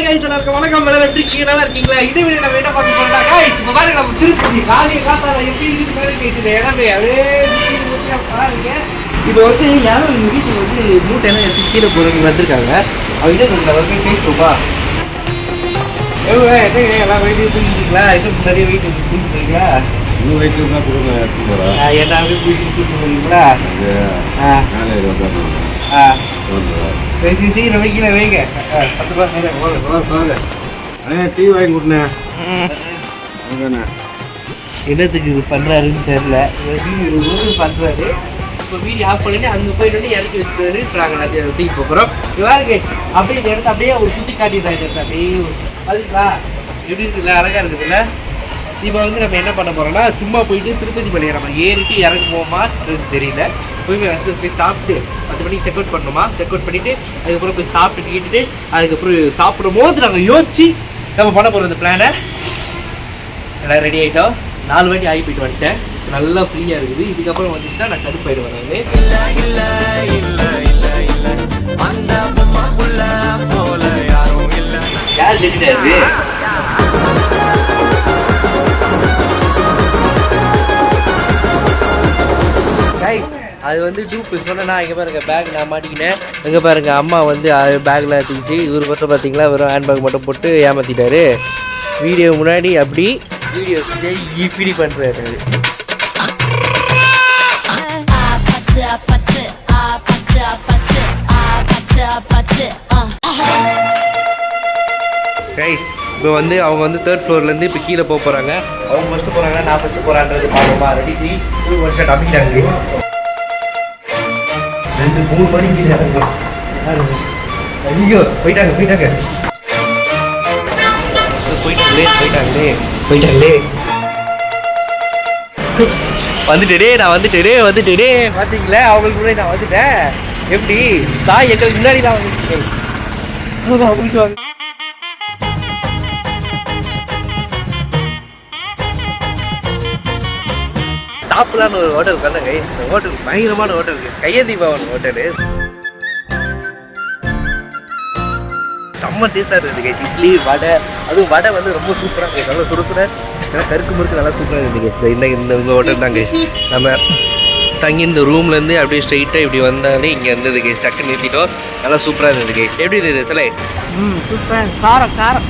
Hi guys எல்லாருக்கும் வணக்கம். எப்படி இருக்கீங்க நல்லா இருக்கீங்களா? இது வீடியோ நம்ம என்ன பார்க்க போறோம்னா கைஸ் இப்போ பாருங்க நம்ம திருப்பதி காலையை காத்தால எப்படி இருக்கு பாருங்க கைஸ் இந்த இடமே அதே பாருங்க. இப்போ வந்து யாரும் எங்கள் வீட்டுக்கு வந்து மூட்டையெல்லாம் எடுத்து கீழே போகிறவங்க வந்திருக்காங்க. அவங்க நம்ம வந்து பேசுவோமா எவ்வளோ என்னங்க எல்லாம் வெயிட் தூங்கிட்டீங்களா இதுக்கு முன்னாடியே வெயிட் தூங்கிட்டீங்களா இன்னும் வயிற்று தான் கொடுங்க போகிறேன் எல்லாமே பிடிச்சி ஆ. மேலே சீக்கிரம் வைக்கல வைங்க ஆ, பத்து ரூபா மேலே போங்க போங்க அண்ணே டீ வாங்கி கொடுண்ணே வாங்கண்ணே என்னத்துக்கு இது பண்றாருன்னு தெரியல. வீடியோ பண்றாரு. இப்போ வீடியோ ஆஃப் பண்ணிட்டு அங்கே போயிட்டு இறக்கி வச்சுருவாரு இப்போ நாங்கள் நிறைய போகிறோம் இவ்வாறு அப்படியே இந்த இடத்த அப்படியே ஒரு சுற்றி காட்டிடுறாங்க அப்படியே அதுங்களா? எப்படி இருக்குல்ல? அழகா இருக்குதுல்ல? இப்போ வந்து நம்ம என்ன பண்ண போறோம்னா சும்மா போயிட்டு திருப்பதி மலையை நம்ம ஏறிட்டு இறங்குவோமா? தெரியல. போய் ஃபஸ்ட்டு போய் சாப்பிட்டு பத்து மணிக்கு செக் அவுட் பண்ணணுமா செக் அவுட் பண்ணிட்டு அதுக்கப்புறம் போய் சாப்பிட்டு கேட்டுட்டு அதுக்கப்புறம் சாப்பிடும் போது நாங்கள் யோசிச்சு நம்ம பண்ண போகிறோம் இந்த பிளானை எல்லாம் ரெடி ஆகிட்டோம் நாலு வாட்டி ஆகி போயிட்டு வந்துட்டேன். நல்லா ஃப்ரீயாக இருக்குது. இதுக்கப்புறம் வந்துச்சுன்னா நான் கடுப்பாயிடுவேன் நான் யார் தெரியாது அது வந்து டூப்பு சொன்னேன்னா இங்கே பாருங்க பேக் நான் மாட்டிக்கினேன். இங்கே பாருங்கள் அம்மா வந்து பேக்கில் ஏற்றிக்கிச்சு இவர் மட்டும் பார்த்தீங்களா வெறும் ஹேண்ட் பேக் மட்டும் போட்டு ஏமாற்றிட்டாரு வீடியோ முன்னாடி அப்படி வீடியோ இப்படி பண்ணுறாரு கைஸ் இப்போ வந்து அவங்க வந்து தேர்ட் ஃப்ளோர்லேருந்து இப்போ கீழே போக போகிறாங்க அவங்க ஃபஸ்ட்டு போகிறாங்க நான் ஃபஸ்ட்டு போகிறான்றது பார்ப்போம் ready three two one shot அமைக்கிறாங்க ரெண்டு மூணு மணிக்கு கீழே இறங்கலாம் ஐயோ போயிட்டாங்க போயிட்டாங்க. போயிட்டாங்களே போயிட்டாங்களே. போயிட்டாங்களே. வந்துட்டே நான் வந்துட்டே வந்துட்டே பார்த்தீங்களா அவங்களுக்கு முன்னாடி நான் வந்துட்டேன். எப்படி? தாய் எங்களுக்கு முன்னாடிலாம் வந்துட்டு அவங்களுக்கு வாங்க சாப்பிடலான்னு ஒரு ஹோட்டல் வந்தங்க. இந்த ஹோட்டல் பயங்கரமான ஹோட்டல் கையந்தி பவன் ஹோட்டலு செம்ம டேஸ்டாக இருந்தது கேஸ் இட்லி வடை அதுவும் வடை வந்து ரொம்ப சூப்பராக இருக்குது நல்லா சுட சுட நல்லா கருக்கு முறுக்கு நல்லா சூப்பராக இருந்தது கேஸ் இந்த இந்த உங்கள் ஹோட்டல் தான் கேஸ் நம்ம தங்கி இந்த ரூம்லேருந்து அப்படியே ஸ்ட்ரைட்டாக இப்படி வந்தாலே இங்கே இருந்தது கேஸ் டக்கு நிறுத்திட்டோம். நல்லா சூப்பராக இருந்தது கேஸ் எப்படி இருந்தது சிலை? ம் சூப்பர் காரம் காரம்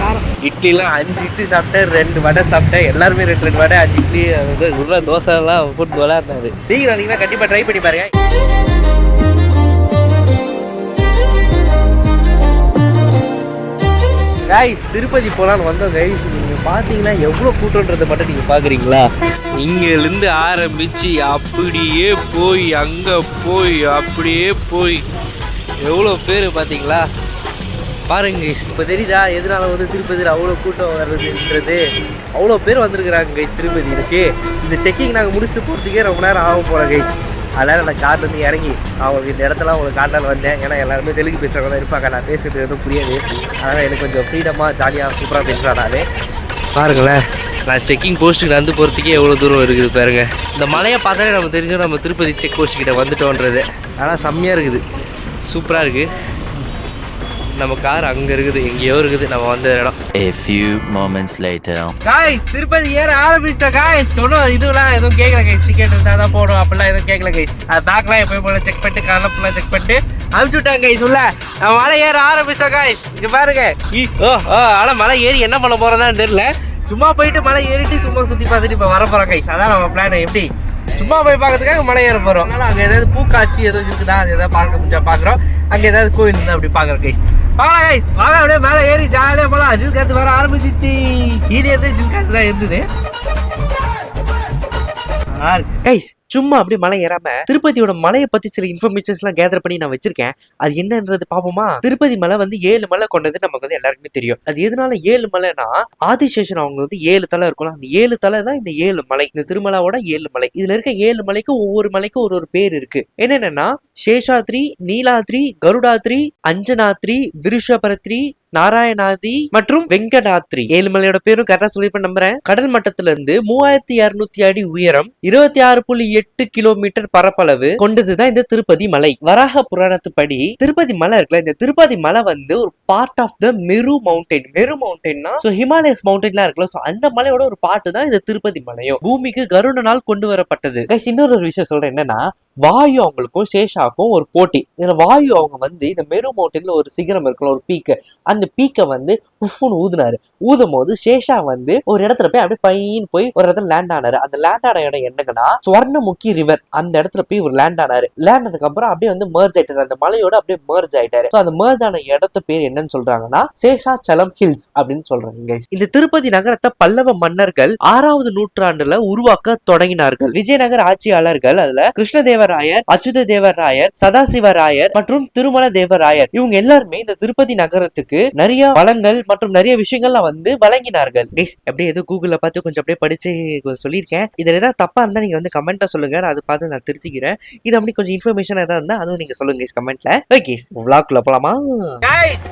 காரம். இட்லிலாம் அஞ்சு இட்லி சாப்பிட்டேன் ரெண்டு வடை சாப்பிட்டேன். எல்லாருமே ரெண்டு ரெண்டு வடை அஞ்சு இட்லி உள்ள தோசை எல்லாம் போட்டு விளாட்னாரு நீங்கள் வந்தீங்கன்னா கண்டிப்பாக ட்ரை பண்ணி பாருங்க. கைஸ் திருப்பதி போகலான்னு வந்தோம் கைஸ் நீங்கள் பார்த்தீங்கன்னா எவ்வளோ கூட்டன்றதை மட்டும் நீங்கள் பார்க்குறீங்களா இங்கேருந்து ஆரம்பித்து அப்படியே போய் அங்கே போய் அப்படியே போய். எவ்வளோ பேர் பார்த்தீங்களா பாருங்க இப்போ தெரியுதா? எதனால வந்து திருப்பதியில் அவ்வளோ கூட்டம் வர்றதுன்றது? அவ்வளோ பேர் வந்திருக்கிறாங்க கைஸ் திருப்பதிக்கு இந்த செக்கிங் நாங்கள் முடிச்சுட்டு போகிறதுக்கே ரொம்ப நேரம் ஆக போகிறோம் கைஸ் அதனால் நான் கார்லேருந்து இறங்கி அவங்களுக்கு இந்த இடத்துல அவங்களுக்கு காட்டால் வந்தேன். ஏன்னா எல்லாருமே தெலுங்கு பேசுகிறவங்க தான் இருப்பாங்க நான் பேசுறது எதுவும் புரியாது. அதனால் எனக்கு கொஞ்சம் ஃப்ரீடமாக ஜாலியாக சூப்பராக பேசுகிறேன் பாருங்களேன் நான் செக்கிங் போஸ்ட்டுக்கு நடந்து போகிறதுக்கே எவ்வளோ தூரம் இருக்குது பாருங்க. இந்த மலையை பார்த்தாலே நம்ம தெரிஞ்சோம் நம்ம திருப்பதி செக் போஸ்ட் கிட்ட வந்துட்டோன்றது. ஆனால் செம்மையாக இருக்குது. சூப்பராக இருக்குது நம்ம கார் அங்கே இருக்குது எங்கேயோ இருக்குது நம்ம வந்த இடம். A few moments later. Guys Tirupati ஏற ஆரம்பிச்சிட்டா காய்ஸ் சொன்னோம் இதுலாம் எதுவும் கேட்கல கைஸ் டிக்கெட் இருந்தால் தான் போடும் அப்படிலாம் எதுவும் கேட்கல கைஸ் அது பேக்லாம் எப்பயும் போல செக் பண்ணிட்டு காரில் ஃபுல்லாக செக் பண்ணிட்டு அனுப்பிச்சு விட்டாங்க கைஸ் உள்ள. நம்ம மலை ஏற ஆரம்பிச்சிட்டோம் காய்ஸ் இங்கே பாருங்க. ஓ ஓ ஆனால் மலை ஏறி என்ன பண்ண போகிறதான்னு தெரியல. சும்மா போயிட்டு மலை ஏறிட்டு சும்மா சுற்றி பார்த்துட்டு இப்போ வர போகிறோம் கைஸ் அதான் நம்ம பிளான் எப்படி? சும்மா போய் பார்க்கறதுக்காக மலை ஏற போகிறோம் அதனால் அங்கே ஏதாவது பூக்காட்சி ஏதாவது இருக்குதா? அது ஏதாவது பார்க்க முடிஞ்சா பார்க்குறோம். அங்கே ஏதாவது கோயில் இருந்தால் அப்படி பார்க்குறோம் கைஸ் வாங்க கைஸ் வாங்க அப்படியே மேலே ஏறி ஜாலியாக போகலாம் அஜில் காத்து வர ஆரம்பிச்சிச்சு. கீழே ஜில் காத்து தான் இருந்தது? கைஸ் சும்மா அப்படியே மலை ஏறாம திருப்பதியோட மலையை பத்தி சில இன்ஃபர்மேஷன்ஸ் எல்லாம் கேதர் பண்ணி நான் வச்சிருக்கேன். அது என்னன்றது பாப்போமா? திருப்பதி மலை வந்து ஏழு மலை கொண்டது நமக்கு வந்து எல்லாருக்குமே தெரியும். அது எதனால ஏழு மலைனா ஆதிசேஷன் அவங்க வந்து ஏழு தலை இருக்கும் அந்த ஏழு தலை தான் இந்த ஏழு மலை. இந்த திருமலாவோட ஏழு மலை. இதுல இருக்க ஏழு மலைக்கு ஒவ்வொரு மலைக்கும் ஒரு ஒரு பேர் இருக்கு. என்னென்னன்னா சேஷாத்ரி நீலாத்ரி கருடாத்ரி அஞ்சனாத்ரி விருஷபரத்ரி நாராயணாதி மற்றும் வெங்கடாத்ரி. ஏழுமலையோட பேரும் கரெக்டா சொல்லிருப்பேன் நம்புறேன். கடல் மட்டத்துல இருந்து மூவாயிரத்தி இருநூத்தி அடி உயரம் இருபத்தி ஆறு புள்ளி எட்டு கிலோமீட்டர் பரப்பளவு கொண்டதுதான் இந்த திருப்பதி மலை. வராக புராணத்துப்படி திருப்பதி மலை இருக்குல்ல இந்த திருப்பதி மலை வந்து ஒரு part of the Meru mountain Meru மவுண்டைன்னா so Himalayas மவுண்டைன்லாம் இருக்குல்ல ஸோ அந்த மலையோட ஒரு பாட்டு தான் இந்த திருப்பதி மலையும். பூமிக்கு கருணனால் கொண்டு வரப்பட்டது. இன்னொரு விஷயம் சொல்றேன் என்னன்னா வாயு அவங்களுக்கும் சேஷாக்கும் ஒரு போட்டி. இதில் வாயு அவங்க வந்து இந்த மெரு மவுண்டனில் ஒரு சிகரம் இருக்குல்ல ஒரு பீக்கு. அந்த பீக்கை வந்து உஃப்னு ஊதுனாரு. ஊதும் போது சேஷா வந்து ஒரு இடத்துல போய் அப்படியே பையன் போய் ஒரு இடத்துல லேண்ட் ஆனாரு. அந்த லேண்ட் ஆன இடம் என்னங்கன்னா சுவர்ணமுக்கி ரிவர் அந்த இடத்துல போய் ஒரு லேண்ட் ஆனாரு. லேண்ட் ஆனதுக்கு அப்புறம் அப்படியே வந்து மர்ஜ் ஆயிட்டாரு. அந்த மலையோட அப்படியே மர்ஜ் ஆயிட்டாரு. ஸோ அந்த மர்ஜ் ஆன இடத்து பேர் என்னன்னு சொல்றாங்கன்னா சேஷாச்சலம் ஹில்ஸ் அப்படின்னு சொல்றாங்க இந்த திருப்பதி நகரத்தை பல்லவ மன்னர்கள் ஆறாவது நூற்றாண்டுல உருவாக்க தொடங்கினார்கள். விஜயநகர் ஆட்சியாளர்கள் அதுல கிருஷ்ணதேவராயர் அச்சுத தேவராயர் சதாசிவராயர் மற்றும் திருமல தேவராயர் இவங்க எல்லாருமே இந்த திருப்பதி நகரத்துக்கு நிறைய வளங்கள் மற்றும் நிறைய விஷயங்கள்லாம் வந்து வழங்கினார்கள். கைஸ் அப்படியே ஏதோ கூகுளில் பார்த்து கொஞ்சம் அப்படியே படிச்சு கொஞ்சம் சொல்லியிருக்கேன். இதில் ஏதாவது தப்பாக இருந்தால் நீங்கள் வந்து கமெண்ட்டாக சொல்லுங்கள் நான் அதை பார்த்து நான் திருத்திக்கிறேன் இது அப்படி கொஞ்சம் இன்ஃபர்மேஷன் ஏதாவது இருந்தால் அதுவும் நீங்கள் சொல்லுங்க கமெண்ட்ல ஓகே விளாக்குள்ள போலாமா?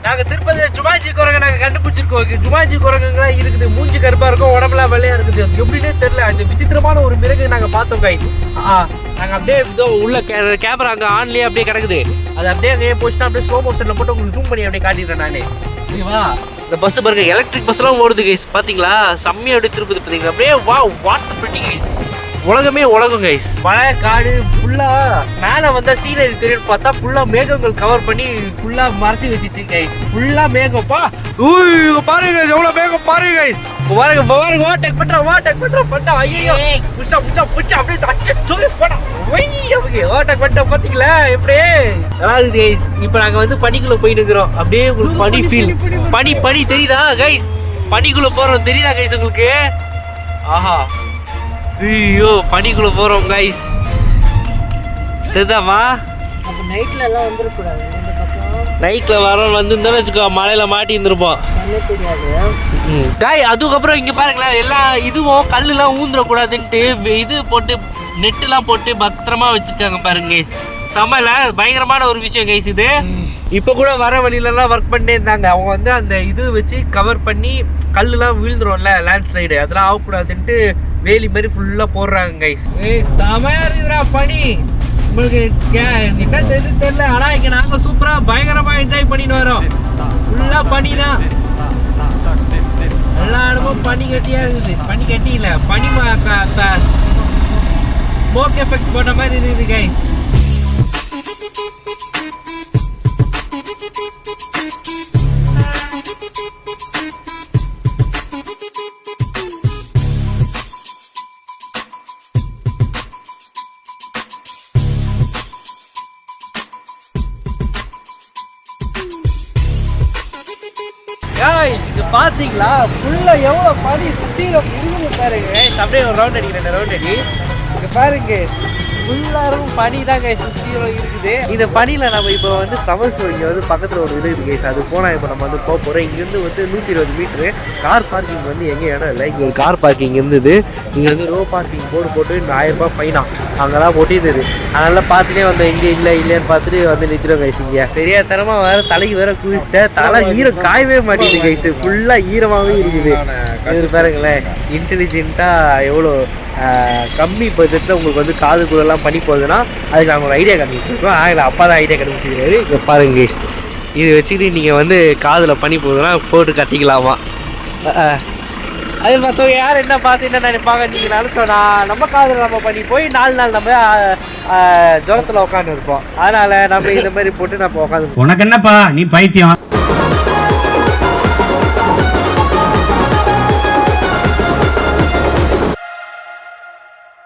நாங்கள் திருப்பதி ஜுமாஜி குரங்க நாங்கள் கண்டுபிடிச்சிருக்கோம். ஜுமாஜி குரங்குங்களா இருக்குது. மூஞ்சி கருப்பாக இருக்கும் உடம்புலாம் வெள்ளையா இருக்குது. எப்படின்னே தெரியல. அந்த விசித்திரமான ஒரு மிருகு நாங்கள் பார்த்தோம் கைஸ் நாங்கள் அப்படியே இதோ உள்ள கேமரா அங்கே ஆன்லயே அப்படியே கிடக்குது. அது அப்படியே அங்கேயே போச்சுன்னா அப்படியே ஸ்லோ மோஷனில் போட்டு உங்களுக்கு ஜூம் பண்ணி அப்படியே காட்டிடுறேன் நானே. ஓகேவா இந்த பஸ் பாருங்க எலக்ட்ரிக் பஸ்லாம் ஓடுது கைஸ் பாத்தீங்களா? செம்மையாக அப்படியே திருப்பதி பாத்தீங்களா? அப்படியே வா வாட்டர் பில்டிங் கைஸ் உலகமே உலகம் கைஸ் மழை காடு ஃபுல்லா மேல வந்த சீனரி தெரியும் பார்த்தா ஃபுல்லா மேகங்கள் கவர் பண்ணி ஃபுல்லா மறைச்சி வச்சிச்சு கைஸ் ஃபுல்லா மேகம்ப்பா ஊய் பாருங்க எவ்வளோ எவ்வளவு மேகம் பாருங்க கைஸ் பாருங்க பாருங்க ஓட்டக் பண்ற ஓட்டக் பண்ற பண்ணா ஐயோ புச்சா புச்சா புச்சா அப்படியே தச்சு சொல்லி போடா. ஓட்டக் பண்ற பாத்தீங்களா எப்படி? அதாவது கைஸ் இப்போ நாங்க வந்து பனிக்குள்ள போயிட்டு இருக்கிறோம். அப்படியே உங்களுக்கு பனி ஃபீல் பனி பனி தெரியுதா கைஸ் பனிக்குள்ள போறோம் தெரியுதா கைஸ் உங்களுக்கு? ஆஹா. ஐயோ பனிக்குள்ள போறோம் கைஸ் தெரியுதாமா அப்போ நைட்ல எல்லாம் பக்கம் நைட்ல வரோம் வந்திருந்தோம்னு வச்சுக்கோ மழையில மாட்டி இருந்திருப்போம் தெரியாது. காய் அதுக்கப்புறம் இங்க பாருங்களேன் எல்லா இதுவும் கல்லுலாம் ஊந்துடக்கூடாதுன்ட்டு இது போட்டு நெட்டுலாம் போட்டு பத்திரமா வச்சிருக்காங்க பாருங்க. செம்மல பயங்கரமான ஒரு விஷயம் கைஸ் இது. இப்போ கூட வர வழியிலலாம் ஒர்க் பண்ணிட்டே இருந்தாங்க. அவங்க வந்து அந்த இது வச்சு கவர் பண்ணி கல்லுலாம் விழுந்துரும்ல லேண்ட் ஸ்லைடு அதெல்லாம் ஆகக்கூடாதுன்ட்டு வேலி மாதிரி ஃபுல்லாக போடுறாங்க கைஸ் ஏய் செமையா இருக்குதுடா பனி. உங்களுக்கு கே- என்ன தெரியுது தெரியல. ஆனால் இங்கே நாங்கள் சூப்பராக பயங்கரமாக என்ஜாய் பண்ணிட்டு வரோம். ஃபுல்லாக பனி தான் எல்லா இடமும் பனி கட்டியா இருக்குது. பனி கட்டி இல்ல பனி ஸ்மோக் எஃபெக்ட் போட்ட மாதிரி இருக்குது கை guys, இங்க பாத்தீங்களா? ஃபுல்லா எவ்வளவு பனி சுத்தில புரியுது பாருங்க. அப்படியே ஒரு ரவுண்ட் அடிக்கிறேன் ரவுண்ட் அடி. இங்க பாருங்க. ஃபுல்லா இருக்கும் பனி தான் guys சுத்திலும் இருக்குது. இந்த பனியில நம்ம இப்போ வந்து சமர் ஷோ இங்க வந்து பக்கத்துல ஒரு இது இருக்கு guys. அது போனா இப்போ நம்ம வந்து போக போறோம். இங்க இருந்து வந்து நூத்தி இருபது மீட்டரு கார் பார்க்கிங் வந்து எங்க இடம் இல்லை. இங்க ஒரு கார் பார்க்கிங் இருந்தது. இங்க வந்து ரோ பார்க்கிங் போர்டு போட்டு இந்த ஆயிரம் ரூபாய் ஃபைனா அங்கெல்லாம் போட்டிருந்தது அதனால பார்த்துட்டே வந்தோம். இங்க இல்ல இல்லைன்னு பார்த்துட்டு வந்து நிற்கிறோம் கைஸ் இங்க. பெரிய தரமா வேற தலைக்கு வேற குளிச்சிட்டேன் தலை ஈரம் காயவே மாட்டேங்குது கைஸ் ஃபுல்லா ஈரமாவே இருக்குது. இது பாருங்களேன். இன்டெலிஜென்ட்டா எவ்வளோ கம்மி பட்ஜெட்டில் உங்களுக்கு வந்து காதுக்குள்ளெல்லாம் பண்ணி போகுதுன்னா அதுக்கு நாங்கள் ஒரு ஐடியா கண்டுபிடிச்சிருக்கோம். அதில் அப்பா தான் ஐடியா கண்டுபிடிச்சிருக்காரு. இங்கே பாருங்க இது வச்சுக்கிட்டு நீங்கள் வந்து காதில் பண்ணி போகுதுன்னா போட்டு கட்டிக்கலாமா? அது மற்றவங்க யார் என்ன பார்த்து என்ன நினைப்பாங்க நீங்கள் நான் நம்ம காதில் நம்ம பண்ணி போய் நாலு நாள் நம்ம ஜுரத்தில் உட்காந்து இருப்போம். அதனால் நம்ம இந்த மாதிரி போட்டு நம்ம உட்காந்து உனக்கு என்னப்பா? நீ பைத்தியம்.